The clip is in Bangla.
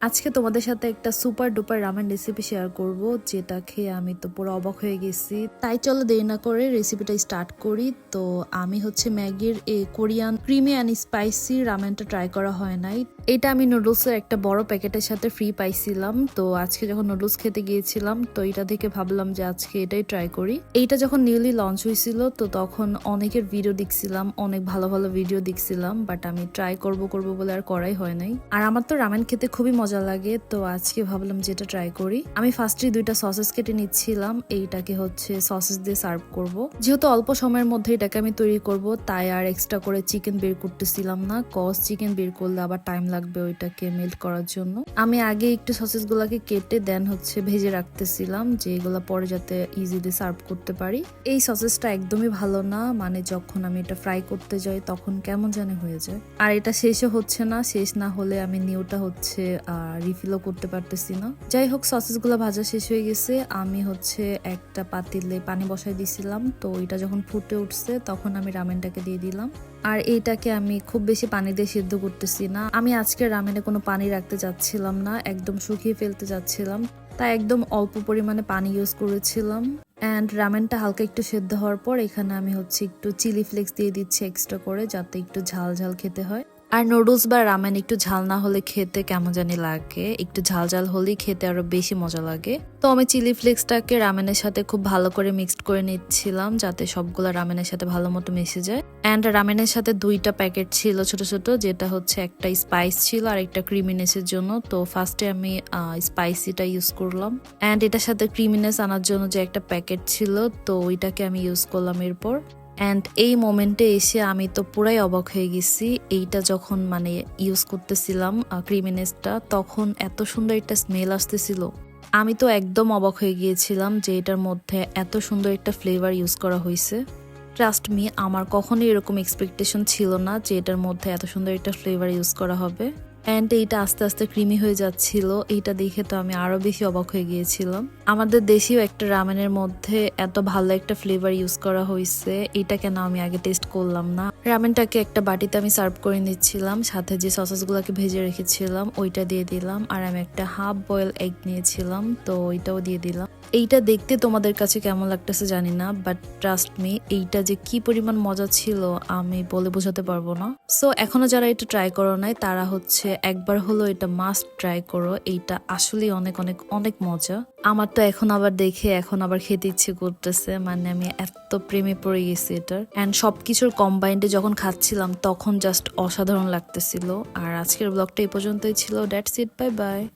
আজকে তোমাদের সাথে একটা super duper ramen recipe share করব, যেটা খেয়ে আমি তো পুরো অবাক হয়ে গেছি। তাই চলো দেরি না করে রেসিপিটা স্টার্ট করি। তো আমি হচ্ছে ম্যাগির এ কোরিয়ান ক্রিমি অ্যান্ড স্পাইসি রামেনটা ট্রাই করা হয় নাই। এটা আমি নুডলসের একটা বড় প্যাকেটের সাথে ফ্রি পাইছিলাম। তো আজকে যখন নুডলস খেতে গিয়েছিলাম, তো এটা দেখে ভাবলাম যে আজকে এটাই ট্রাই করি। এইটা যখন নিউলি লঞ্চ হয়েছিল তো তখন অনেকের ভিডিও দেখছিলাম, অনেক ভালো ভালো ভিডিও দেখছিলাম বাট আমি ট্রাই করব করব বলে আর করাই হয় নাই। আর আমার তো রামেন খেতে খুবই মজা লাগে, তো আজকে ভাবলাম যে এটা ট্রাই করি। আমি ফার্স্টে দুইটা সসেস কেটে নিচ্ছিলাম, এইটাকে হচ্ছে সসেস দিয়ে সার্ভ করব। যেহেতু অল্প সময়ের মধ্যে এটাকে আমি তৈরি করব, তাই আর এক্সট্রা করে চিকেন বের করতেছিলাম না। কস চিকেন বের করলে আবার টাইম লাগবে ওইটাকে মেল্ট করার জন্য। আমি আগে একটু সসেস গুলাকে কেটে দেন হচ্ছে ভেজে রাখতেছিলাম যে এগুলা পরে যাতে ইজিলি সার্ভ করতে পারি। এই সসেসটা একদমই ভালো না মানে যখন আমি এটা ফ্রাই করতে যাই তখন কেমন জানি হয়ে যায়। আর এটা শেষে হচ্ছে না, শেষ না হলে আমি নিউটা হচ্ছে রিফিলও করতে পারতেছি না। যাই হোক সসেসগুলো ভাজা শেষ হয়ে গেছে। আমি হচ্ছে একটা পাতিলে পানি বসাই দিছিলাম, তো এটা যখন ফুটে উঠছে তখন আমি রামেনটাকে দিয়ে দিলাম। আর এইটাকে আমি খুব বেশি পানি দিয়ে সিদ্ধ করতেছি না। আমি আজকে রামেনে কোনো পানি রাখতে যাচ্ছিলাম না, একদম শুকিয়ে ফেলতে যাচ্ছিলাম, তাই একদম অল্প পরিমাণে পানি ইউজ করেছিলাম। অ্যান্ড রামেনটা হালকা একটু সেদ্ধ হওয়ার পর এখানে আমি হচ্ছে একটু চিলি ফ্লেক্স দিয়ে দিচ্ছি এক্সট্রা করে, যাতে একটু ঝাল ঝাল খেতে হয়। আর নুডলস বা রামেন একটু ঝাল না হলে খেতে কেমন জানি লাগে। একটু ঝাল ঝাল হলেই খেতে আরও বেশি মজা লাগে। তো আমি চিলি ফ্লেক্সটাকে রামেনের সাথে খুব ভালো করে মিক্সড করে নিচ্ছিলাম যাতে সবগুলো রামেনের সাথে ভালো মতো মিশে যায়। অ্যান্ড রামেনের সাথে দুইটা প্যাকেট ছিল ছোট ছোট, যেটা হচ্ছে একটা স্পাইস ছিল আর একটা ক্রিমিনেসের জন্য। তো ফার্স্টে আমি স্পাইসিটা ইউজ করলাম। অ্যান্ড এটার সাথে ক্রিমিনেস আনার জন্য যে একটা প্যাকেট ছিল, তো ওইটাকে আমি ইউজ করলাম এরপর। অ্যান্ড এই মোমেন্টে এসে আমি তো পুরাই অবাক হয়ে গেছি। এইটা যখন মানে ইউজ করতেছিলাম ক্রিমিনেসটা তখন এত সুন্দর একটা স্মেল আসতেছিল। আমি তো একদম অবাক হয়ে গিয়েছিলাম যে এটার মধ্যে এত সুন্দর একটা ফ্লেভার ইউজ করা হয়েছে। ট্রাস্ট মি আমার কখনোই এরকম এক্সপেকটেশন ছিল না যে এটার মধ্যে এত সুন্দর একটা ফ্লেভার ইউজ করা হবে। অ্যান্ড এইটা আস্তে আস্তে ক্রিমি হয়ে যাচ্ছিল। এইটা দেখে তো আমি আরও বেশি অবাক হয়ে গিয়েছিলাম। আমাদের দেশীয় একটা রামেনের মধ্যে এত ভালো একটা ফ্লেভার ইউজ করা হয়েছে। এটা কেন আমি আগে টেস্ট করলাম না? রামেনটাকে একটা বাটিতে আমি সার্ভ করে নিচ্ছিলাম। সাথে যে সসেসগুলোকে ভেজে রেখেছিলাম, ওইটা দিয়ে দিলাম। আর আমি একটা হাফ বয়েল এগ নিয়েছিলাম, তো ওইটাও দিয়ে দিলাম। এইটা দেখতে তোমাদের কাছে কেমন লাগতেছে জানি না বাট ট্রাস্ট মি এইটা যে কি পরিমাণ মজা ছিল, আমি বলে বোঝাতে পারব না। সো এখনও যারা এটা ট্রাই করো নাই, তারা হচ্ছে একবার হলো এটা মাস্ট ট্রাই করো, এইটা আসলেই অনেক অনেক অনেক মজা। আমার তো এখন আবার দেখে, এখন আবার খেতে ইচ্ছে করতেছে মানে আমি এত প্রেমে পড়ে গেছি এটার। অ্যান্ড সব কিছুর কম্বাইন্ডে যখন খাচ্ছিলাম, তখন জাস্ট অসাধারণ লাগতেছিল। আর আজকের ব্লগটা এই পর্যন্তই ছিল। That's it bye bye